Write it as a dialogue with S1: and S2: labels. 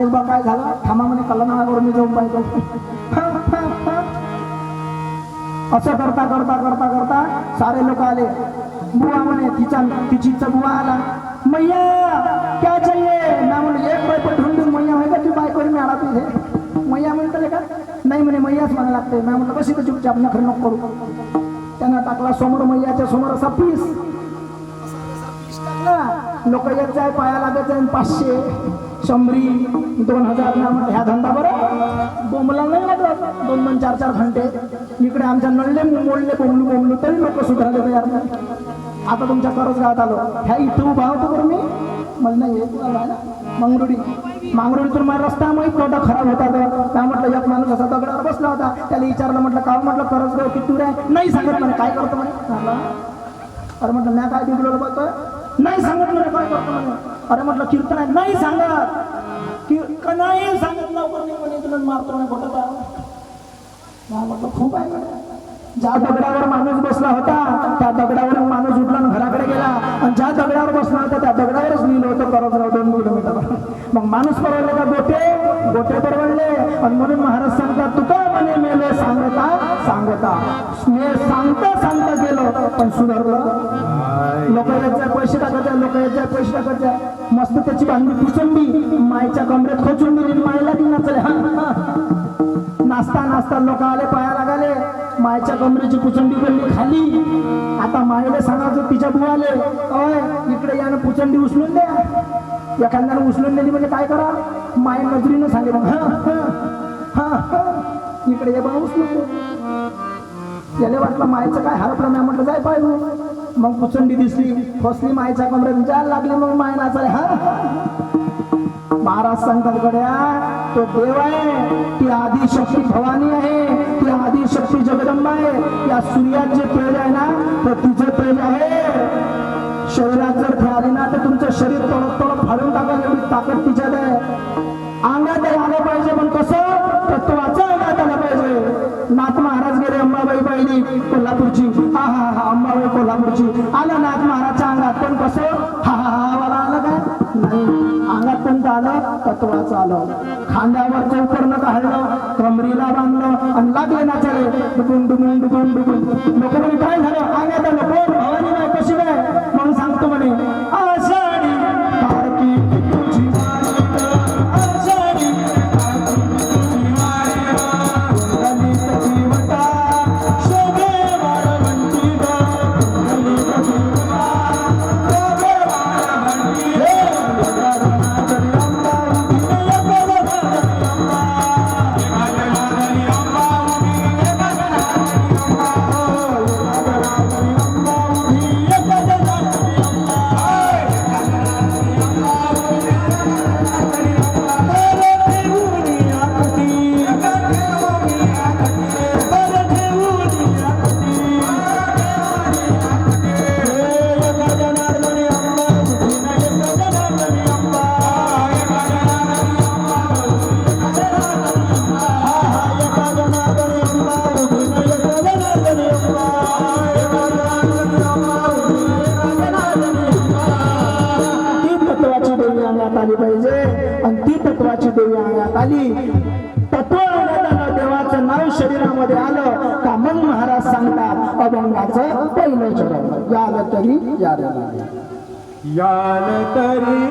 S1: काय झालं? थांबा म्हणे कल्याणावरून मी जाऊन पाहिजे असं करता करता करता करता सारे लोक आले. बुवा म्हणे तिचा तिची बुवा आला. मैया क्या चाहिए? ना म्हणे एक बायको ढूंढ देऊन मैया माहिती का तू बायको आला तुझे मैया म्हणतले का? नाही म्हणे मैयाच म्हणायला लागते. मी म्हणलं कशी तर चुपचाप नखर नको करू. त्यांना टाकला समोर मैयाच्या समोर असा पीस. लोक येत जाय पाया लागत जाईन पाचशे. शंभरी दोन हजार ह्या धंदा बरं. बोंबला नाही लागला. दोन दोन चार चार घंटे. इकडे आमच्या नळले मोडले बोंबलू बोंबलू. तरी लोक सुधारले तयार नाही. आता तुमच्या करच गावात आलो. ह्या इथं उभा होतो बरं मी. मला नाही येत मंगरुडी. मांगरुडीतून माझा रस्ता माहीत नव्हता खराब होता तर त्या म्हटलं एक माणूस असा दगडावर बसला होता. त्याला विचारलं म्हटलं का म्हटलं खरंच गाव किती दूर आहे? नाही सांगत म्हणे. काय करतो म्हणे? अरे म्हटलं मी काय बिघडवलं बोलतोय नाही सांगत मला काय करतो म्हणे अरे म्हटलं कीर्तन आहे. नाही सांगत. की- नाही सांगत लवकर नाही म्हणे तुला मारतो म्हणे खोटं म्हटलं खूप आहे ज्या दगडावर माणूस बसला होता त्या दगडावर माणूस उठला घराकडे गेला. आणि ज्या दगडावर बसला होता त्या दगडावरच लिहिलं होतं करत दोन किलोमीटर मग माणूस परवडले का गोटे? गोटे परवडले. आणि म्हणून महाराज सांगतात तुका म्हणे मेले सांगता सांगता. मी सांगता सांगता गेलो पण सुधारलं. लोक याच्या पैसे टाकायच्या लोक याच्या पैसे टाकायच्या. मस्त त्याची बांधली पुसंबी मायच्या कमरेत खोचून दिली मायला ती नाचले नाचता नाचता लोक आले पाया लागाले मायच्या कमरेची पुचंडी पडली खाली. आता मायला सांगायचं तिच्या बुवाले अय इकडे यानं पुचंडी उचलून द्या. एखाद्यानं उचलून दिली म्हणजे काय करा? माय नजरीनं सांगे मग हा, हा, हा, इकडे या बा उचलून द्या याला वाटलं मायचं काय हरपलं मी म्हटलं जाय पाहिजे मग पुचंडी दिसली फसली मायच्या कमरेत जायला लागली मग माय नाचाय हा? महाराज सांगतात गड्या तो देव आहे ती आधी शक्ती भवानी आहे ती आधी शक्ती जगदंबा आहे. या सूर्यात जे तेज आहे ना तर तिचं तेज आहे. शरीरात जर ती आली ना तर तुमचं शरीर कोल्हापूरची. हा हा हा अंबाबाई कोल्हापूरची. आलं नाथ महाराजच्या अंगात पण कसं? हा हा हा वाला आलं काय नाही. अंगात पण आलं तत्वाचं आलं. खांद्यावर चौकरणं काढलं कमरीला बांधलं आणि लागले नाचाले डुकून डुकून डुकून डुकून. लोक म्हणे काय झालं? अंगात आलं. कोण? भवानी नाही कशी काय? म्हणून सांगतो म्हणे. अंगात आली पाहिजे. आणि ती तत्वाची देवी अंगात आली. तत्व आलं देवाचं नाव शरीरामध्ये आलं का मग महाराज सांगतात अभंगाचं पहिलं चरण. याल तरी
S2: याल तरी